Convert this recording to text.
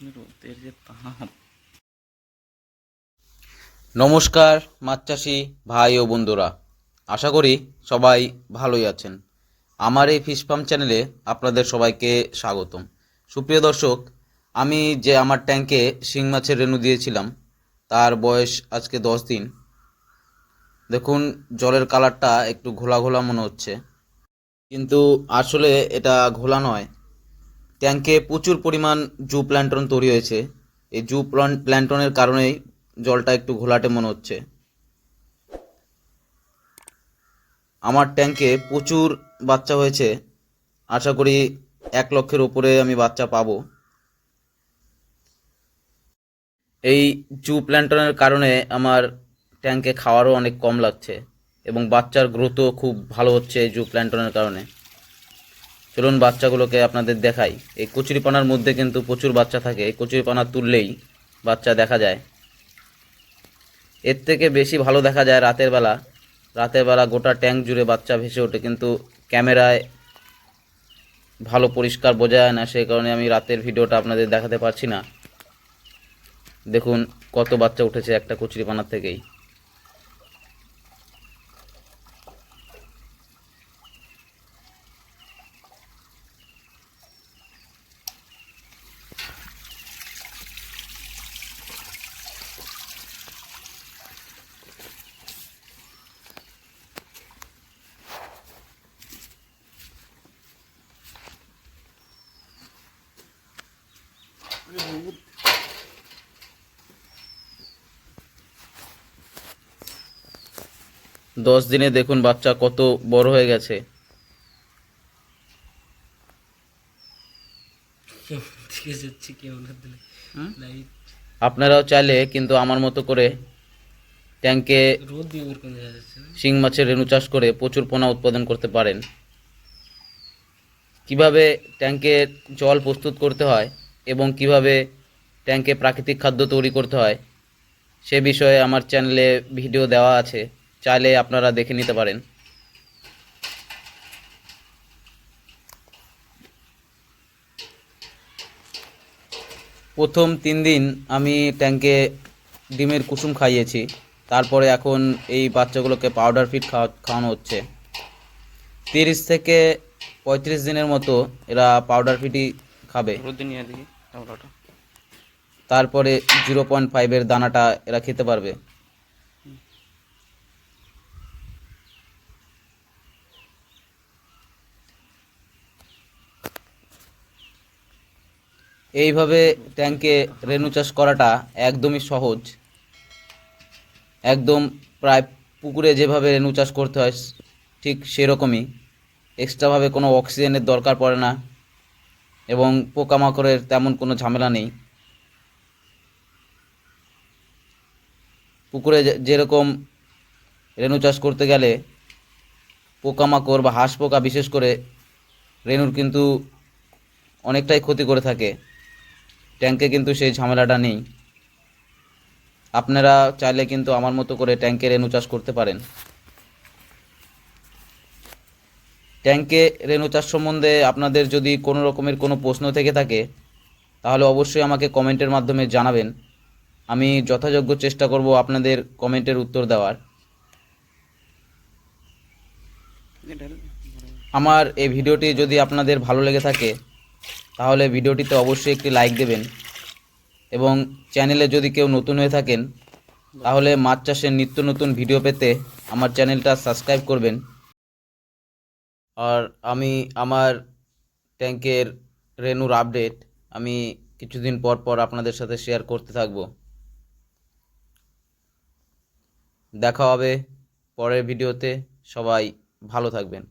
রোদের যে তাপ নমস্কার মাছ চাষি ভাই ও বন্ধুরা। আশা করি সবাই ভালোই আছেন। আমার এই ফিশ ফার্ম চ্যানেলে আপনাদের সবাইকে স্বাগতম। সুপ্রিয় দর্শক, আমি যে আমার ট্যাঙ্কে শিং মাছের রেণু দিয়েছিলাম, তার বয়স আজকে দশ দিন। দেখুন, জলের কালারটা একটু ঘোলা ঘোলা মনে হচ্ছে। কিন্তু আসলে এটা ঘোলা নয় ট্যাঙ্কে প্রচুর পরিমাণ জু প্ল্যান্টন তৈরি হয়েছে। এই জু প্ল্যান্টনের কারণেই জলটা একটু ঘোলাটে মনে হচ্ছে। আমার ট্যাঙ্কে প্রচুর বাচ্চা হয়েছে। আশা করি এক লক্ষের উপরে আমি বাচ্চা পাবো। এই জু প্ল্যান্টনের কারণে আমার ট্যাঙ্কে খাওয়ারও অনেক কম লাগছে এবং বাচ্চার গ্রোথও খুব ভালো হচ্ছে এই জু প্ল্যান্টনের কারণে। চলুন বাচ্চাগুলোকে আপনাদের দেখাই। এই কচুরিপানার মধ্যে কিন্তু প্রচুর বাচ্চা থাকে। এই কচুরিপানা তুললেই বাচ্চা দেখা যায়। এর থেকে বেশি ভালো দেখা যায় রাতের বেলা। রাতের বেলা গোটা ট্যাঙ্ক জুড়ে বাচ্চা ভেসে ওঠে, কিন্তু ক্যামেরায় ভালো পরিষ্কার বোঝা যায় না। সেই কারণে আমি রাতের ভিডিওটা আপনাদের দেখাতে পারছি না। দেখুন কত বাচ্চা উঠেছে একটা কচুরিপানার থেকেই। দশ দিনে দেখুন বাচ্চা কত বড় হয়ে গেছে। আপনারাও চাইলে কিন্তু আমার মতো করে ট্যাঙ্কে শিং মাছের রেণু চাষ করে প্রচুর পোনা উৎপাদন করতে পারেন। কীভাবে ট্যাঙ্কে জল প্রস্তুত করতে হয় এবং কীভাবে ট্যাঙ্কে প্রাকৃতিক খাদ্য তৈরি করতে হয় সে বিষয়ে আমার চ্যানেলে ভিডিও দেওয়া আছে। চাইলে আপনারা দেখে নিতে পারেন। প্রথম তিন দিন আমি ট্যাঙ্কে ডিমের কুসুম খাইয়েছি। তারপরে এখন এই বাচ্চাগুলোকে পাউডার ফিড খাওয়া খাওয়ানো হচ্ছে। তিরিশ থেকে পঁয়ত্রিশ দিনের মতো এরা পাউডার ফিডই খাবে। তারপরে জিরো পয়েন্ট ফাইভের দানাটা এরা খেতে পারবে। এইভাবে ট্যাঙ্কে রেণু চাষ করাটা একদমই সহজ। একদম প্রায় পুকুরে যেভাবে রেণু চাষ করতে হয়, ঠিক সেরকমই। এক্সট্রাভাবে কোনো অক্সিজেনের দরকার পড়ে না এবং পোকামাকড়ের তেমন কোনো ঝামেলা নেই। পুকুরে যেরকম রেণু চাষ করতে গেলে পোকামাকড় বা হাঁস পোকা বিশেষ করে রেণুর কিন্তু অনেকটাই ক্ষতি করে থাকে। ট্যাঙ্কে কিন্তু সেই ঝামেলাটা নেই। আপনারা চাইলে কিন্তু আমার মতো করে ট্যাঙ্কে রেণু চাষ করতে পারেন। ট্যাঙ্কে রেণু চাষ সম্বন্ধে আপনাদের যদি কোনো রকমের কোনো প্রশ্ন থেকে থাকে, তাহলে অবশ্যই আমাকে কমেন্টের মাধ্যমে জানাবেন। আমি যথাযোগ্য চেষ্টা করব আপনাদের কমেন্টের উত্তর দেওয়ার। আমার এই ভিডিওটি যদি আপনাদের ভালো লেগে থাকে তাহলে ভিডিওটিতে অবশ্যই একটি লাইক দেবেন। এবং চ্যানেলে যদি কেউ নতুন হয়ে থাকেন, তাহলে মাছ চাষের নিত্য নতুন ভিডিও পেতে আমার চ্যানেলটা সাবস্ক্রাইব করবেন। আর আমি আমার ট্যাঙ্কের রেনুর আপডেট আমি কিছুদিন পর পর আপনাদের সাথে শেয়ার করতে থাকব। দেখা হবে পরের ভিডিওতে সবাই ভালো থাকবেন।